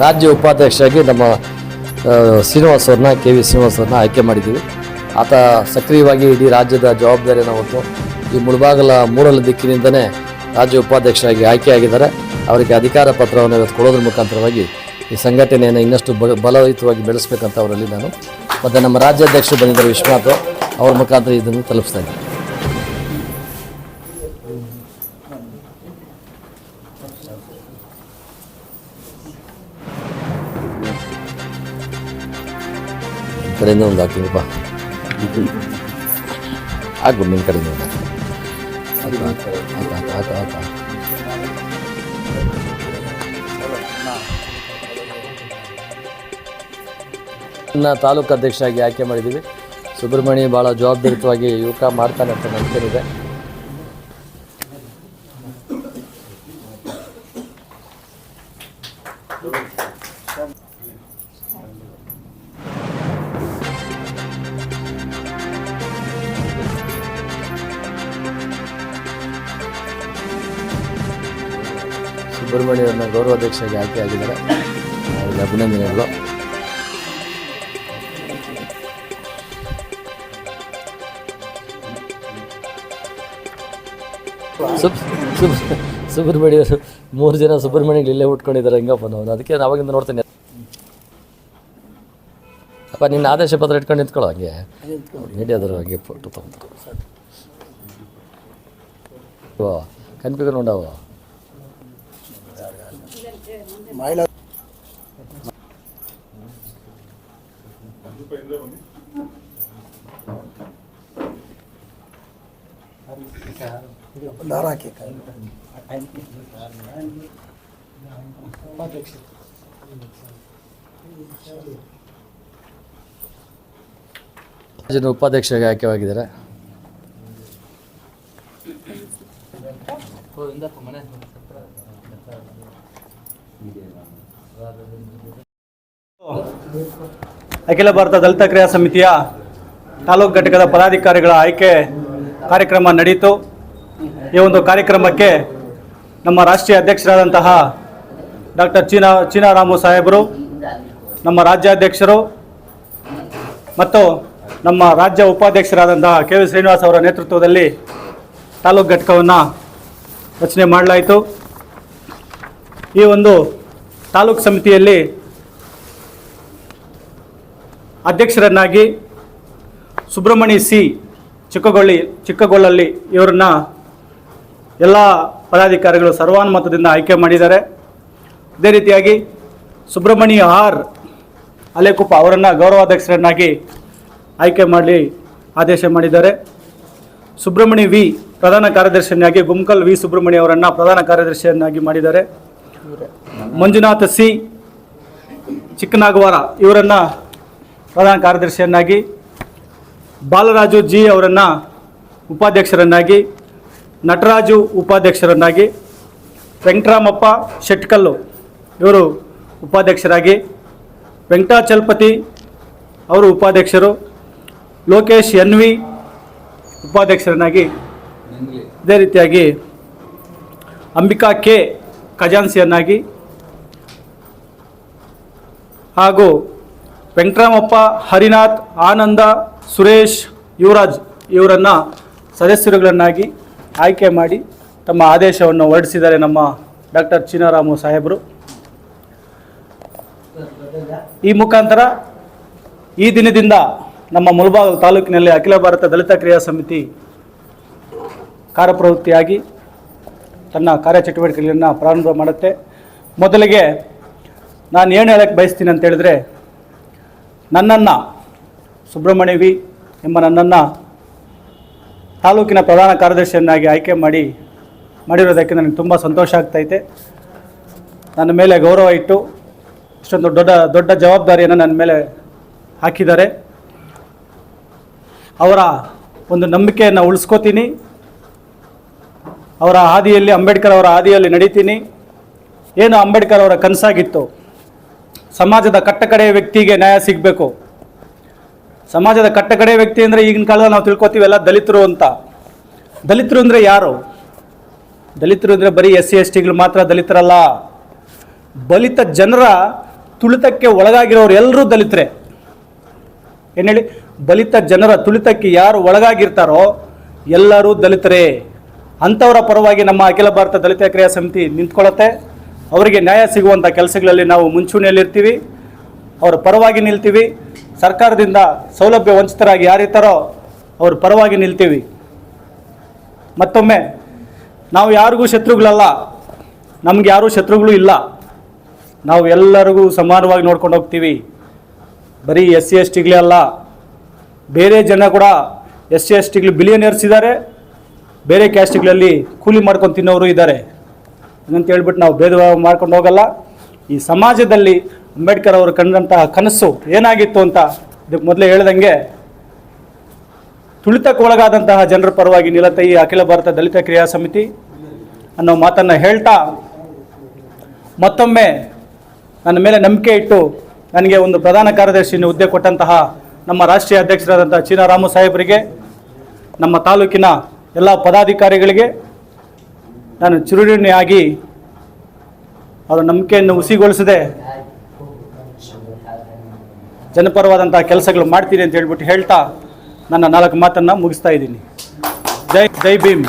ರಾಜ್ಯ ಉಪಾಧ್ಯಕ್ಷರಾಗಿ ನಮ್ಮ ಶ್ರೀನಿವಾಸ್ ಅವ್ರನ್ನ, ಕೆ ವಿ ಶ್ರೀನಿವಾಸ್ ಅವ್ರನ್ನ ಆಯ್ಕೆ ಮಾಡಿದ್ದೀವಿ. ಆತ ಸಕ್ರಿಯವಾಗಿ ಇಡೀ ರಾಜ್ಯದ ಜವಾಬ್ದಾರಿಯನ್ನು ಹೊತ್ತು ಈ ಮುಳಬಾಗಲ ಮೂರಲ ದಿಕ್ಕಿನಿಂದನೇ ರಾಜ್ಯ ಉಪಾಧ್ಯಕ್ಷರಾಗಿ ಆಯ್ಕೆಯಾಗಿದ್ದಾರೆ ಅವರಿಗೆ ಅಧಿಕಾರ ಪತ್ರವನ್ನು ಇವತ್ತು ಕೊಡೋದ್ರ ಮುಖಾಂತರವಾಗಿ ಈ ಸಂಘಟನೆಯನ್ನು ಇನ್ನಷ್ಟು ಬ ಬಲಯುತವಾಗಿ ಬೆಳೆಸಬೇಕಂತ ಅವರಲ್ಲಿ ನಾನು. ಮತ್ತು ನಮ್ಮ ರಾಜ್ಯಾಧ್ಯಕ್ಷರು ಬಂದಿದ್ದಾರೆ ವಿಶ್ವನಾಥ್ ಅವ್ರ ಮುಖಾಂತರ ಇದನ್ನು ತಲುಪಿಸ್ತಾ ಇದ್ದೀನಿ. ಕಡೆಯಿಂದ ಒಂದು ಹಾಕಿ ಬಾ ಹಾಕು ನಿನ್ನ ಕಡೆಯಿಂದ ಒಂದು ಹಾಕು. ಆಯ್ತು, ಆಯ್ತು, ಆಯ್ತು, ಆಯ್ತು, ಆಯ್ತು, ಆಯ್ತು. ನನ್ನ ತಾಲೂಕು ಅಧ್ಯಕ್ಷರಾಗಿ ಆಯ್ಕೆ ಮಾಡಿದ್ದೀವಿ ಸುಬ್ರಹ್ಮಣ್ಯ ಭಾಳ ಜವಾಬ್ದಾರಿತವಾಗಿ ಯುವಕ ಮಾಡ್ತಾನೆ ಅಂತ ನಂಬಿಕೆ ಇದೆ ಸುಬ್ರಹ್ಮಣ್ಯ ಅವ್ರನ್ನ ಗೌರವಾಧ್ಯಕ್ಷರಾಗಿ ಆಯ್ಕೆ ಆಗಿದ್ದಾರೆ. ಅವರಿಗೆ ಅಭಿನಂದನೆಗಳು. ಸುಬ್ ಸುಬ್ ಸುಬ್ರಹ್ಮಣ್ಯ ಮೂರು ಜನ ಸುಬ್ರಹ್ಮಣ್ಯಗಳು ಇಲ್ಲೇ ಉಟ್ಕೊಂಡಿದ್ದಾರೆ ಹೆಂಗಪ್ಪ ನಾವು ಅದಕ್ಕೆ ನಾನು ಅವಾಗಿಂದ ನೋಡ್ತೇನೆ. ಅಪ್ಪ, ನಿನ್ನ ಆದೇಶ ಪತ್ರ ಇಟ್ಕೊಂಡು ನಿಂತ್ಕೊಳ್ಳೋ ಹಂಗೆ? ಮೀಡಿಯಾದವರು ಹಂಗೆ ಫೋಟೋ ತೊಗೊಂತಾರೆ ಓ ಕನ್ಪಿಗೆ ನೋಡವ ಜನ ಉಪಾಧ್ಯಕ್ಷರಾಗಿ ಆಯ್ಕೆವಾಗಿದ್ದಾರೆ ಅಖಿಲ ಭಾರತ ದಲಿತ ಕ್ರಿಯಾ ಸಮಿತಿಯ ತಾಲೂಕು ಘಟಕದ ಪದಾಧಿಕಾರಿಗಳ ಆಯ್ಕೆ ಕಾರ್ಯಕ್ರಮ ನಡೆಯಿತು ಈ ಒಂದು ಕಾರ್ಯಕ್ರಮಕ್ಕೆ ನಮ್ಮ ರಾಷ್ಟ್ರೀಯ ಅಧ್ಯಕ್ಷರಾದಂತಹ ಡಾಕ್ಟರ್ ಚೀನಾ, ಚೀನಾರಾಮು ಸಾಹೇಬರು, ನಮ್ಮ ರಾಜ್ಯಾಧ್ಯಕ್ಷರು ಮತ್ತು ನಮ್ಮ ರಾಜ್ಯ ಉಪಾಧ್ಯಕ್ಷರಾದಂತಹ ಕೆ ವಿ ಶ್ರೀನಿವಾಸ್ ಅವರ ನೇತೃತ್ವದಲ್ಲಿ ತಾಲೂಕು ಘಟಕವನ್ನು ರಚನೆ ಮಾಡಲಾಯಿತು. ಈ ಒಂದು ತಾಲೂಕು ಸಮಿತಿಯಲ್ಲಿ ಅಧ್ಯಕ್ಷರನ್ನಾಗಿ ಸುಬ್ರಹ್ಮಣ್ಯ ಸಿ ಚಿಕ್ಕಗೊಳ್ಳಿ ಚಿಕ್ಕಗೊಳ್ಳಲ್ಲಿ ಇವರನ್ನ ಎಲ್ಲ ಪದಾಧಿಕಾರಿಗಳು ಸರ್ವಾನುಮತದಿಂದ ಆಯ್ಕೆ ಮಾಡಿದ್ದಾರೆ. ಅದೇ ರೀತಿಯಾಗಿ ಸುಬ್ರಹ್ಮಣ್ಯ ಆರ್ ಅಲೆಕುಪ್ಪ ಅವರನ್ನು ಗೌರವಾಧ್ಯಕ್ಷರನ್ನಾಗಿ ಆಯ್ಕೆ ಮಾಡಿ ಆದೇಶ ಮಾಡಿದ್ದಾರೆ. ಸುಬ್ರಹ್ಮಣ್ಯ ವಿ ಪ್ರಧಾನ ಕಾರ್ಯದರ್ಶಿಯನ್ನಾಗಿ ಗುಮ್ಕಲ್ ವಿ ಸುಬ್ರಹ್ಮಣ್ಯ ಅವರನ್ನು ಪ್ರಧಾನ ಕಾರ್ಯದರ್ಶಿಯನ್ನಾಗಿ ಮಾಡಿದ್ದಾರೆ. ಮಂಜುನಾಥ ಸಿ. ಚಿಕ್ಕನಾಗವಾರ ಇವರನ್ನು ಪ್ರಧಾನ ಕಾರ್ಯದರ್ಶಿಯನ್ನಾಗಿ ಬಾಲರಾಜು ಜಿ ಅವರನ್ನು ಉಪಾಧ್ಯಕ್ಷರನ್ನಾಗಿ ನಟರಾಜು ಉಪಾಧ್ಯಕ್ಷರನ್ನಾಗಿ ವೆಂಕಟರಾಮಪ್ಪ ಶೆಟ್ಕಲ್ಲು ಇವರು ಉಪಾಧ್ಯಕ್ಷರಾಗಿ ವೆಂಕಟಾಚಲಪತಿ ಅವರು ಉಪಾಧ್ಯಕ್ಷರು ಲೋಕೇಶ್ ಎನ್ ವಿ ಉಪಾಧ್ಯಕ್ಷರನ್ನಾಗಿ ಇದೇ ರೀತಿಯಾಗಿ ಅಂಬಿಕಾ ಕೆ ಖಜಾನ್ಸಿಯನ್ನಾಗಿ ಹಾಗೂ ವೆಂಕಟರಾಮಪ್ಪ, ಹರಿನಾಥ್, ಆನಂದ, ಸುರೇಶ್ ಯುವರಾಜ್ ಇವರನ್ನು ಸದಸ್ಯರುಗಳನ್ನಾಗಿ ಆಯ್ಕೆ ಮಾಡಿ ತಮ್ಮ ಆದೇಶವನ್ನು ಹೊರಡಿಸಿದ್ದಾರೆ ನಮ್ಮ ಡಾಕ್ಟರ್ ಚೀನಾರಾಮು ಸಾಹೇಬರು. ಈ ಮುಖಾಂತರ ಈ ದಿನದಿಂದ ನಮ್ಮ ಮುಲ್ಬಾಗ ತಾಲೂಕಿನಲ್ಲಿ ಅಖಿಲ ಭಾರತ ದಲಿತ ಕ್ರಿಯಾ ಸಮಿತಿ ಕಾರ್ಯಪ್ರವೃತ್ತಿಯಾಗಿ ತನ್ನ ಕಾರ್ಯಚಟುವಟಿಕೆಗಳನ್ನು ಪ್ರಾರಂಭ ಮಾಡುತ್ತೆ. ಮೊದಲಿಗೆ ನಾನು ಏನು ಹೇಳಕ್ಕೆ ಬಯಸ್ತೀನಿ ಅಂತ ಹೇಳಿದ್ರೆ, ನನ್ನನ್ನು ಸುಬ್ರಹ್ಮಣ್ಯ ವಿ ಎಂಬ ನನ್ನನ್ನು ತಾಲೂಕಿನ ಪ್ರಧಾನ ಕಾರ್ಯದರ್ಶಿಯನ್ನಾಗಿ ಆಯ್ಕೆ ಮಾಡಿ ಮಾಡಿರೋದಕ್ಕೆ ನನಗೆ ತುಂಬ ಸಂತೋಷ ಆಗ್ತೈತೆ. ನನ್ನ ಮೇಲೆ ಗೌರವ ಇಟ್ಟು ಇಷ್ಟೊಂದು ದೊಡ್ಡ ದೊಡ್ಡ ಜವಾಬ್ದಾರಿಯನ್ನು ನನ್ನ ಮೇಲೆ ಹಾಕಿದ್ದಾರೆ. ಅವರ ಒಂದು ನಂಬಿಕೆಯನ್ನು ಉಳಿಸ್ಕೋತೀನಿ. ಅವರ ಹಾದಿಯಲ್ಲಿ, ಅಂಬೇಡ್ಕರ್ ಅವರ ಹಾದಿಯಲ್ಲಿ ನಡೀತೀನಿ. ಏನು ಅಂಬೇಡ್ಕರ್ ಅವರ ಕನಸಾಗಿತ್ತು? ಸಮಾಜದ ಕಟ್ಟಕಡೆಯ ವ್ಯಕ್ತಿಗೆ ನ್ಯಾಯ ಸಿಗಬೇಕು. ಸಮಾಜದ ಕಟ್ಟಕಡೆಯ ವ್ಯಕ್ತಿ ಅಂದರೆ ಈಗಿನ ಕಾಲದಲ್ಲಿ ನಾವು ತಿಳ್ಕೊತೀವಲ್ಲ ದಲಿತರು ಅಂತ. ದಲಿತರು ಅಂದರೆ ಯಾರು? ದಲಿತರು ಅಂದರೆ ಬರೀ ಎಸ್ ಸಿ, ಎಸ್ ಟಿಗಳು ಮಾತ್ರ ದಲಿತರಲ್ಲ. ಬಲಿತ ಜನರ ತುಳಿತಕ್ಕೆ ಒಳಗಾಗಿರೋರು ಎಲ್ಲರೂ ದಲಿತರೆ. ಏನು ಹೇಳಿ? ಬಲಿತ ಜನರ ತುಳಿತಕ್ಕೆ ಯಾರು ಒಳಗಾಗಿರ್ತಾರೋ ಎಲ್ಲರೂ ದಲಿತರೇ. ಅಂಥವರ ಪರವಾಗಿ ನಮ್ಮ ಅಖಿಲ ಭಾರತ ದಲಿತ ಕ್ರಿಯಾ ಸಮಿತಿ ನಿಂತ್ಕೊಳ್ಳುತ್ತೆ. ಅವರಿಗೆ ನ್ಯಾಯ ಸಿಗುವಂಥ ಕೆಲಸಗಳಲ್ಲಿ ನಾವು ಮುಂಚೂಣಿಯಲ್ಲಿರ್ತೀವಿ. ಅವರ ಪರವಾಗಿ ನಿಲ್ತೀವಿ. ಸರ್ಕಾರದಿಂದ ಸೌಲಭ್ಯ ವಂಚಿತರಾಗಿ ಯಾರಿರ್ತಾರೋ ಅವ್ರ ಪರವಾಗಿ ನಿಲ್ತೀವಿ. ಮತ್ತೊಮ್ಮೆ, ನಾವು ಯಾರಿಗೂ ಶತ್ರುಗಳಲ್ಲ, ನಮ್ಗೆ ಯಾರೂ ಶತ್ರುಗಳು ಇಲ್ಲ. ನಾವು ಎಲ್ಲರಿಗೂ ಸಮಾನವಾಗಿ ನೋಡ್ಕೊಂಡು ಹೋಗ್ತೀವಿ. ಬರೀ ಎಸ್ ಸಿ ಎಸ್ ಟಿಗಳೇ ಅಲ್ಲ, ಬೇರೆ ಜನ ಕೂಡ ಎಸ್ ಸಿ ಎಸ್ ಟಿಗಳು ಬಿಲಿಯನಿಯರ್ಸ್ ಇದ್ದಾರೆ. ಬೇರೆ ಕ್ಯಾಸ್ಟ್ಗಳಲ್ಲಿ ಕೂಲಿ ಮಾಡ್ಕೊಂಡು ತಿನ್ನೋರು ಇದ್ದಾರೆ. ಹಂಗಂತ ಹೇಳ್ಬಿಟ್ಟು ನಾವು ಭೇದ ಭಾವ ಮಾಡ್ಕೊಂಡು ಹೋಗಲ್ಲ. ಈ ಸಮಾಜದಲ್ಲಿ ಅಂಬೇಡ್ಕರ್ ಅವರು ಕಂಡಂತಹ ಕನಸು ಏನಾಗಿತ್ತು ಅಂತ ಇದಕ್ಕೆ ಮೊದಲೇ ಹೇಳ್ದಂಗೆ ತುಳಿತಕ್ಕೆ ಒಳಗಾದಂತಹ ಜನರ ಪರವಾಗಿ ನಿಲತ ಈ ಅಖಿಲ ಭಾರತ ದಲಿತ ಕ್ರಿಯಾ ಸಮಿತಿ ಅನ್ನೋ ಮಾತನ್ನು ಹೇಳ್ತಾ ಮತ್ತೊಮ್ಮೆ ನನ್ನ ಮೇಲೆ ನಂಬಿಕೆ ಇಟ್ಟು ನನಗೆ ಒಂದು ಪ್ರಧಾನ ಕಾರ್ಯದರ್ಶಿನ ಹುದ್ದೆ ಕೊಟ್ಟಂತಹ ನಮ್ಮ ರಾಷ್ಟ್ರೀಯ ಅಧ್ಯಕ್ಷರಾದಂಥ ಚೀನಾ ರಾಮು ಸಾಹೇಬರಿಗೆ ನಮ್ಮ ತಾಲೂಕಿನ ಎಲ್ಲ ಪದಾಧಿಕಾರಿಗಳಿಗೆ ನಾನು ಚಿರುಣಿಯಾಗಿ ಅವರ ನಂಬಿಕೆಯನ್ನು ಹುಸಿಗೊಳಿಸದೆ ಜನಪರವಾದಂಥ ಕೆಲಸಗಳು ಮಾಡ್ತೀನಿ ಅಂತ ಹೇಳ್ಬಿಟ್ಟು ಹೇಳ್ತಾ ನನ್ನ ನಾಲ್ಕು ಮಾತನ್ನು ಮುಗಿಸ್ತಾ ಇದ್ದೀನಿ. ಜೈ ಜೈ ಭೀಮ್.